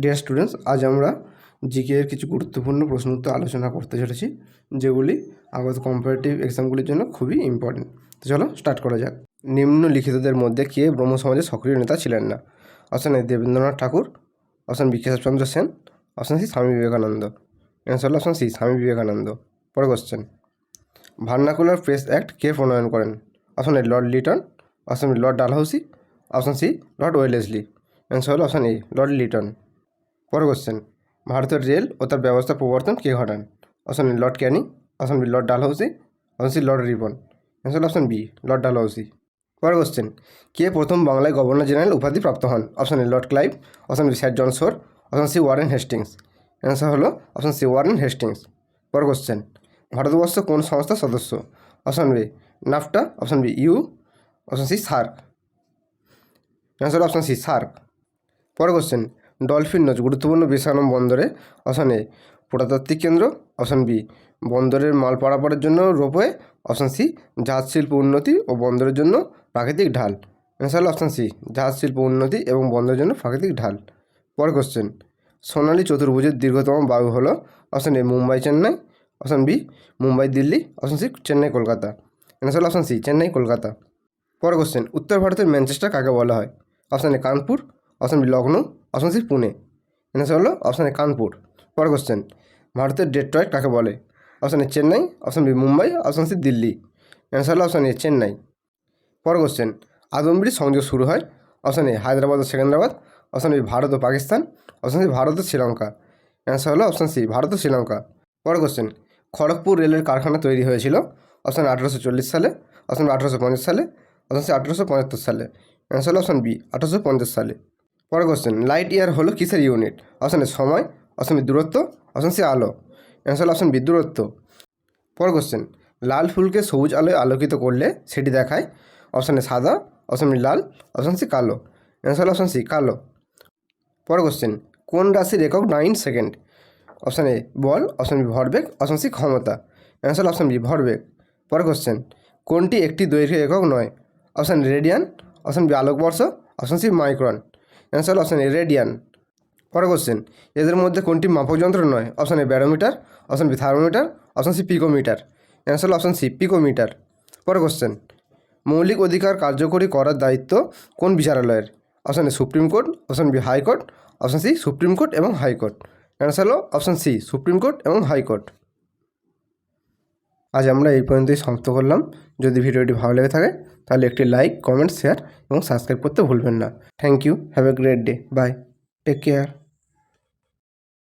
Dear students আজ আমরা GK এর কিছু গুরুত্বপূর্ণ প্রশ্ন উত্তর আলোচনা করতে চলেছি, যেগুলি আগত কম্পারেটিভ এক্সামগুলির জন্য খুবই ইম্পর্টেন্ট তো চলো স্টার্ট করা যাক। নিম্নলিখিতদের মধ্যে কে ব্রহ্ম সমাজের সক্রিয় নেতা ছিলেন না? Option A Debendranath Tagore. Option B Keshab Chandra Sen. Option C Swami Vivekananda. Answer হলো অপশন সি স্বামী বিবেকানন্দ। পরে কোশ্চেন ভার্নাকুলার প্রেস অ্যাক্ট কে প্রণয়ন করেন? Option A lord Lytton. Option B lord Dalhousie option C lord Wellesley. Answer হলো option A Lord Lytton. পরে question ভারতের rail ও তার ব্যবস্থা প্রবর্তন কে ঘটান? Option A Lord Canning option B Lord Dalhousie option C Lord Ripon answer option B Lord Dalhousie পরে question কে প্রথম বাংলায় গভর্নর জেনারেল উপাধি প্রাপ্ত হন? Option A Lord Clive option B Sir John Shore option C Warren Hastings answer হলো option C Warren Hastings পরে question ভারতবর্ষ কোন সংস্থার সদস্য? Option B NAFTA option B EU option C SAARC answer option C SAARC পরে question Dolphin Nose, গুরুত্বপূর্ণ বিশালম বন্দরে অপশন এ পুরাতাত্ত্বিক কেন্দ্র, অপশন বি, বন্দরের মাল পারাপারের জন্য রোপওয়ে, অপশন সি, জাহাজ শিল্প উন্নতি ও বন্দরের জন্য প্রাকৃতিক ঢাল। অ্যান্সার অপশন সি, জাহাজ শিল্প উন্নতি এবং বন্দরের জন্য প্রাকৃতিক ঢাল। পর কোশ্চেন, সোনালী চতুর্ভুজের দীর্ঘতম বায়ু হলো option A, Mumbai, Chennai. Option B, Mumbai, Delhi. Option C, Chennai, Kolkata. Answer option C, Chennai, Kolkata. পরে কোশ্চেন, উত্তর ভারতের ম্যানচেস্টার কাকে বলা হয়? Option A, Kanpur. Option B Lucknow option C Pune. Answer হলো অপশন এ কানপুর। পরে question ভারতের Detroit কাকে বলে? Option A Chennai, option B Mumbai, option C Delhi. Answer হলো অপশন এ চেন্নাই। পরে কোশ্চেন আদমবির সংযোগ শুরু হয় অপশন এ হায়দ্রাবাদ ও সেকেন্দ্রাবাদ, অপশন বি ভারত ও পাকিস্তান, অপশন সি ভারত ও শ্রীলঙ্কা। অ্যান্সার হলো অপশন সি ভারত ও শ্রীলঙ্কা। পরে কোশ্চেন খড়গপুর রেলের কারখানা তৈরি হয়েছিল অপশান আঠেরোশো চল্লিশ সালে, অপশন আঠেরোশো পঞ্চাশ সালে, অপশন সি আঠেরোশো পঁচাত্তর সালে। অ্যান্সার হলো অপশন বি আঠারোশো পঞ্চাশ সালে। পরে কোশ্চেন লাইট ইয়ার হলো কিসের ইউনিট অপশন সময়। অপশন দূরত্ব। অপশন সি আলো। অ্যান্সার অপশন বি দূরত্ব। পরে কোশ্চেন লাল ফুলকে সবুজ আলোয় আলোকিত করলে সেটি দেখায়। অপশন সাদা। অপশন লাল। অপশন সি কালো। অ্যান্সার অপশন সি কালো। পরে কোশ্চেন কোন রাশির একক নাইন সেকেন্ড অপশান বল। অপশান বি ভরবেগ। অপশান সি ক্ষমতা। অ্যান্সার অপশান বি ভরবেগ। পরে কোশ্চেন কোনটি একটি দৈর্ঘ্য একক নয়? অপশান রেডিয়ান অপশান বি আলোকবর্ষ। Option C micron answer option A radian পরে কোশ্চেন এদের মধ্যে কোনটি মাপক যন্ত্র নয়? Option A barometer option B thermometer option C picometer answer option C picometer পরে কোশ্চেন মৌলিক অধিকার কার্যকরী করার দায়িত্ব কোন বিচারালয়ের? Option A Supreme Court option B High Court option C Supreme Court এবং হাইকোর্ট অ্যান্সার হলো অপশান সি সুপ্রিম কোর্ট এবং হাইকোর্ট আজ আমরা এই পর্যন্তই সমাপ্ত করলাম। যদি ভিডিওটি ভালো লেগে থাকে, তাহলে একটি লাইক কমেন্ট শেয়ার এবং সাবস্ক্রাইব করতে ভুলবেন না। Thank you have a great day bye take care